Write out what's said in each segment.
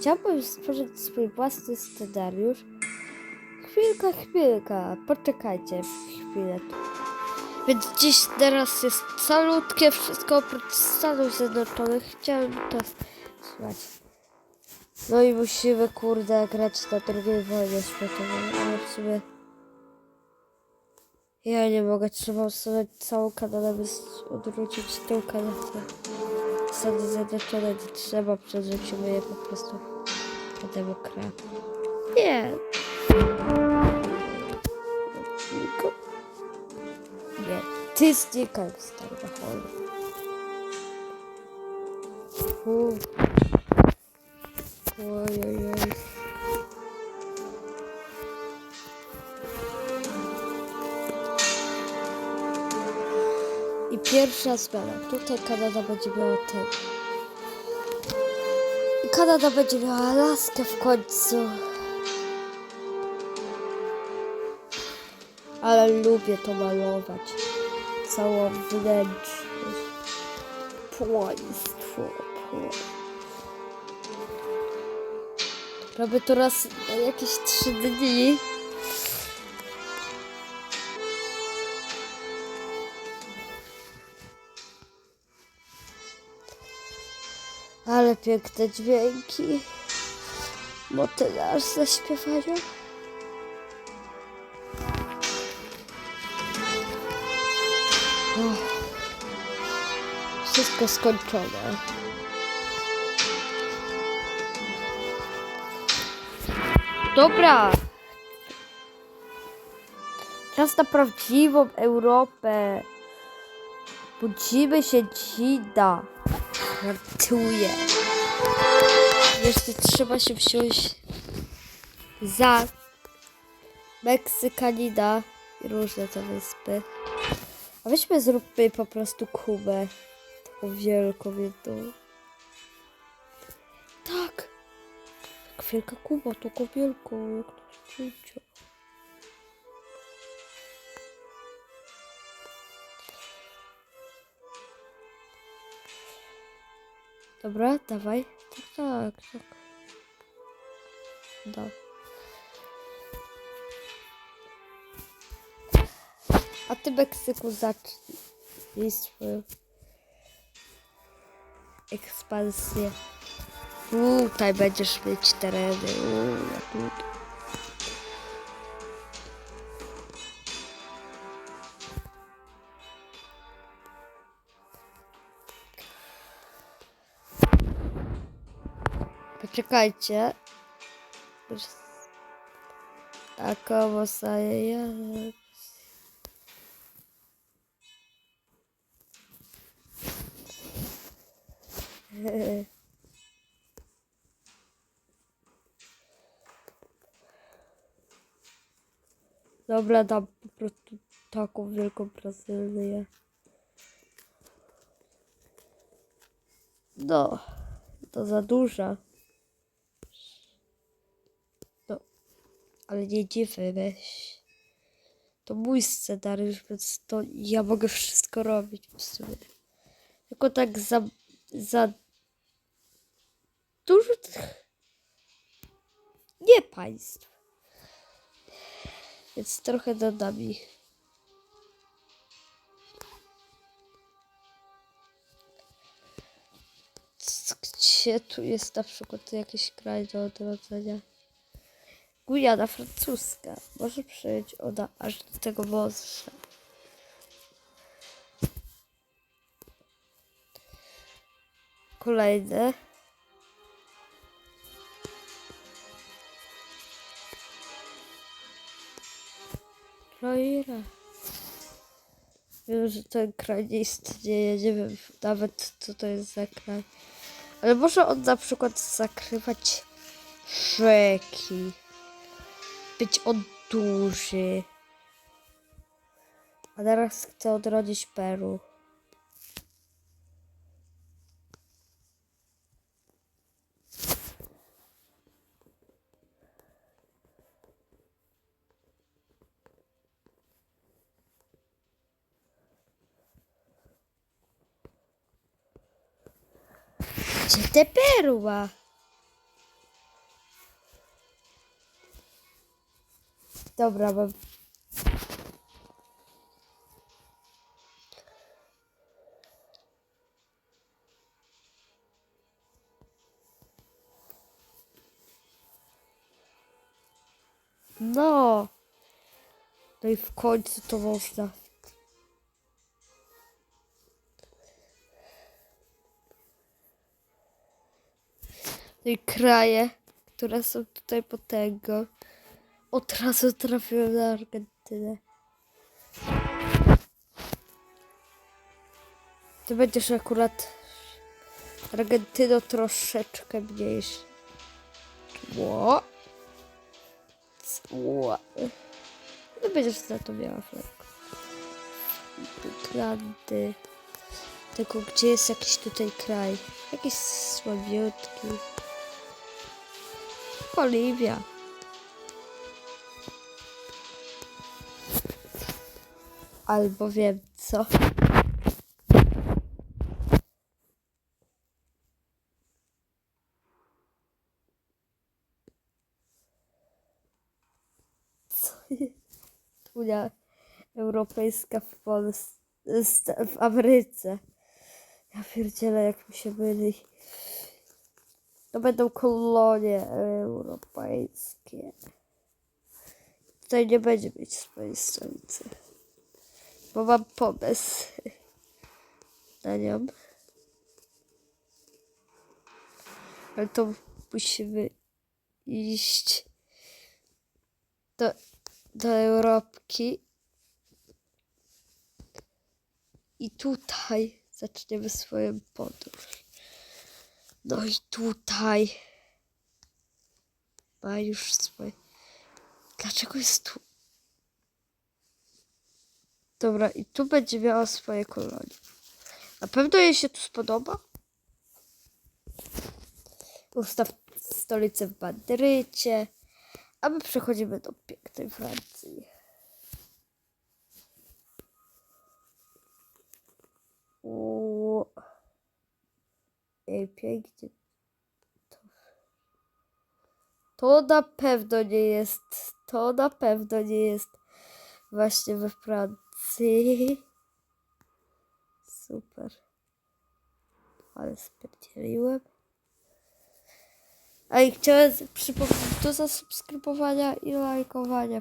Chciałbym stworzyć swój własny scenariusz. Chwilka, chwilka, poczekajcie chwilę. Więc dziś teraz jest calutkie wszystko oprócz Stanów Zjednoczonych. Chciałem to słuchać. No i musimy, kurde, grać na drugiej wojnie światowej, ale w sumie... Ja nie mogę, trzeba usunąć całą s- odwrócić tą Kanadę. Stany Zjednoczone nie trzeba, przerzucimy je po prostu na demokratę. Nie. Nie, ty znikaj z tego holu. Ojojoj. I pierwsza zmiana. Tutaj Kanada będzie miała ten. I Kanada będzie miała Alaskę w końcu. Ale lubię to malować. Całą wnętrzność. Państwo. państwo. Robię to raz na jakieś trzy dni. Ale piękne dźwięki. Motylarz zaśpiewania. Uff. Wszystko skończone. Dobra. Czas na prawdziwą Europę. Budzimy się dzida. Żartuję. Jeszcze trzeba się wsiąść za Meksykanina i różne te wyspy. A weźmy zróbmy po prostu Kubę. Taką wielką jedną. Tak. Jak wielka Kuba, tylko wielką, jak to zdjęcie. Dobra, dawaj. Tak, tak, tak. Da. A ty Meksyku zacznij swoją ekspansję. Tutaj będziesz mieć tereny. Uuu, Poczekajcie. A koło sobie ja. Dobra, dam po prostu taką wielką Brazylię. No, to za duża. Ale nie dziwy, weź. To mój scenariusz, więc to ja mogę wszystko robić w sumie. Tylko tak za, za dużo tych... Nie państw. Więc trochę dodam ich. Gdzie tu jest na przykład jakiś kraj do odrodzenia? Gujana francuska. Może przyjść ona aż do tego morza. Kolejne. Kraina. Wiem, że ten kraj nie istnieje. Nie wiem nawet, co to jest za kraj. Ale może on na przykład zakrywać rzeki. Być on duży. A teraz chcę odrodzić Peru. Gdzie te perła? Dobra, mam. No. No i w końcu to można. No i kraje, które są tutaj po tego. Od razu trafiłem na Argentynę. Ty będziesz akurat Argentyno troszeczkę mniejszy. Ło. Ło. No będziesz za to miała flagę. Irlandy. Tylko gdzie jest jakiś tutaj kraj? Jakiś słabiutki. Boliwia. Albo wiem co. Co? Unia Europejska w Polsce, w Ameryce. Ja pierdzielę jak mi się myli. To będą kolonie europejskie. Tutaj nie będzie mieć swojej stolicy. Bo mam pomysł na nią. Ale to musimy iść do, do Europki. I tutaj zaczniemy swoją podróż. No i tutaj ma już swoje. Dlaczego jest tu? Dobra, i tu będzie miała swoje kolonie. Na pewno jej się tu spodoba. Ustaw stolicę w Madrycie. A my przechodzimy do pięknej Francji. O, pięknie. To na pewno nie jest. To na pewno nie jest właśnie we Francji. Super. Ale spierdzieliłem. A i chciałem przypomnieć do zasubskrybowania i lajkowania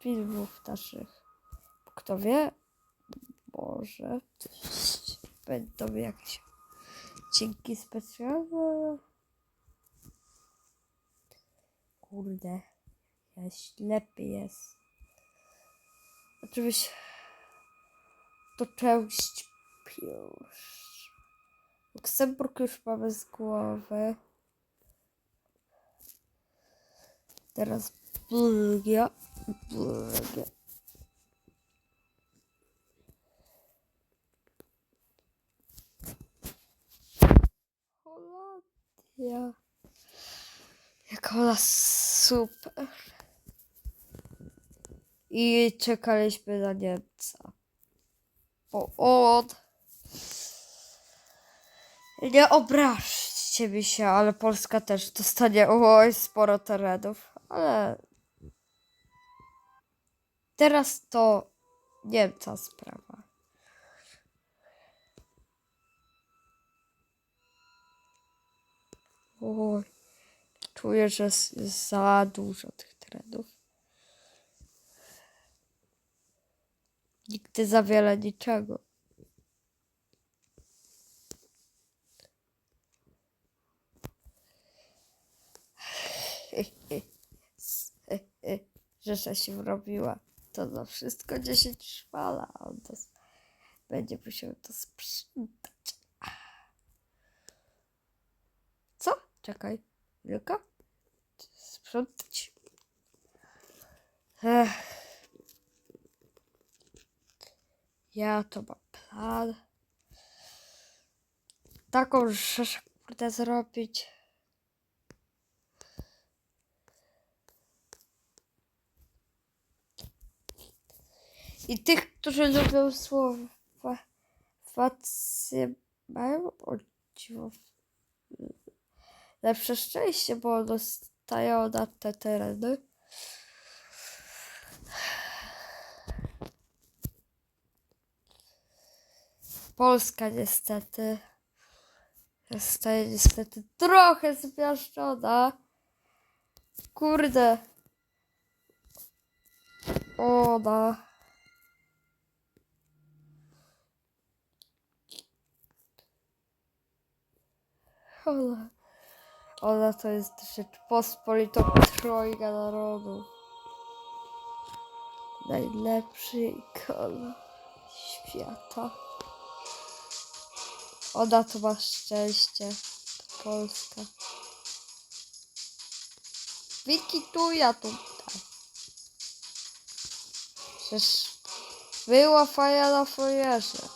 filmów naszych. Kto wie, może będą jakieś dzięki specjalne. Kurde, ja ślepy jest. Oczywiście to część już. Luksemburg już mamy z głowy. Teraz Belgia. Belgia. Holandia. Jak ona super. I czekaliśmy na Niemca. Bo on... Nie obraźcie mi się, ale Polska też dostanie oj, sporo terenów, ale teraz to Niemca sprawa. Oj, czuję, że jest za dużo tych terenów. Nigdy za wiele niczego. Rzesza się wrobiła. To za wszystko 10 szwala. On to będzie musiał to sprzątać. Co? Czekaj. Tylko? Sprzątać. Ech. Ja to mam plan. Taką rzecz kurde zrobić. I tych, którzy lubią słowa facje mają o dziwo lepsze szczęście, bo dostają na te tereny. Polska niestety zostaje niestety trochę zmiażdżona. Kurde. Ona. Ona. Ona to jest Rzeczpospolitą Trojga Narodu. Najlepszy ikon świata. Ona to ma szczęście. Polska. Wikituja tutaj. Przecież była faja na fojerze.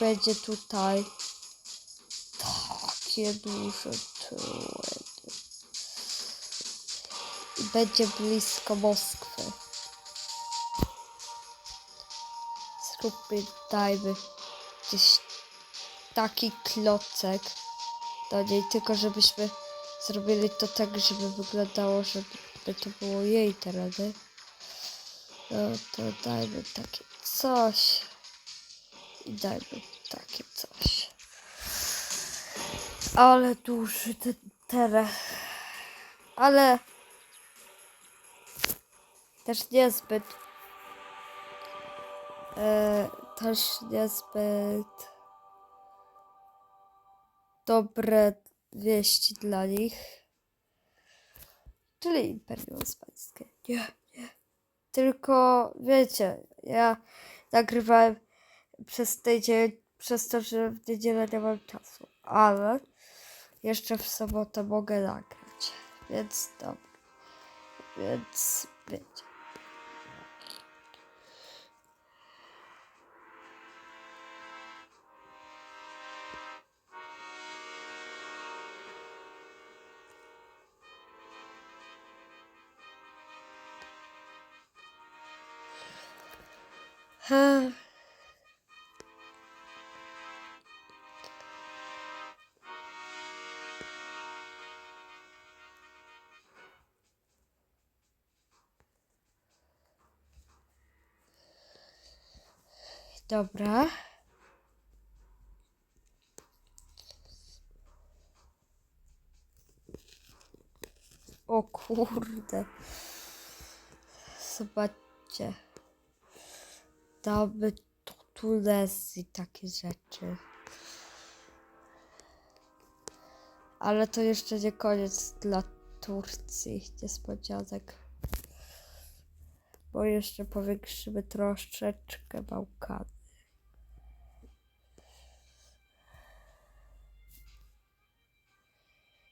Będzie tutaj takie duże. I będzie blisko Moskwy. Dajmy gdzieś taki klocek do niej, tylko żebyśmy zrobili to tak, żeby wyglądało, żeby to było jej tereny. No to dajmy takie coś. I dajmy takie coś. Ale duży ten teren. Ale też niezbyt. E, też niezbyt dobre wieści dla nich. Czyli Imperium Spańskie. Nie, nie. Tylko wiecie, ja nagrywałem przez tydzień, przez to, że w niedzielę nie mam czasu. Ale jeszcze w sobotę mogę nagrać. Więc dobra. Więc wiecie. Dobra. O kurde. Zobaczcie. Damy to Tunezji takie rzeczy. Ale to jeszcze nie koniec dla Turcji. Niespodzianek. Bo jeszcze powiększymy troszeczkę Bałkany.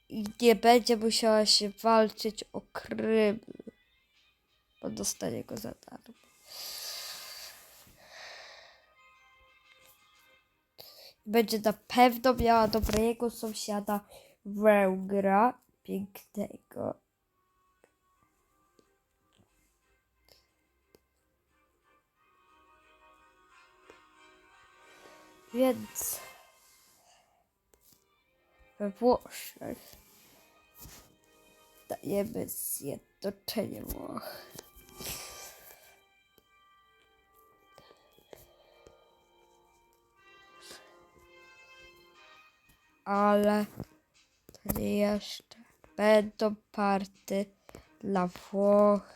I nie będzie musiała się walczyć o Krym. Bo dostanie go za darmo. Będzie na pewno miała dobrego sąsiada Węgra. Pięknego. Więc we Włoszech dajemy zjednoczenie Włoch. Ale jeszcze będą party dla Włoch.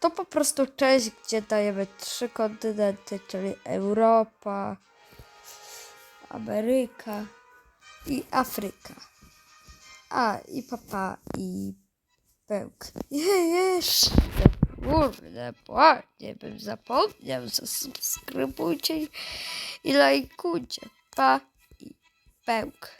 To po prostu część, gdzie dajemy trzy kontynenty, czyli Europa, Ameryka i Afryka. A, i papa, i pełk. Je, jeszcze, kurde, ładnie bym zapomniał, zasubskrybujcie i lajkujcie. Pa i pełk.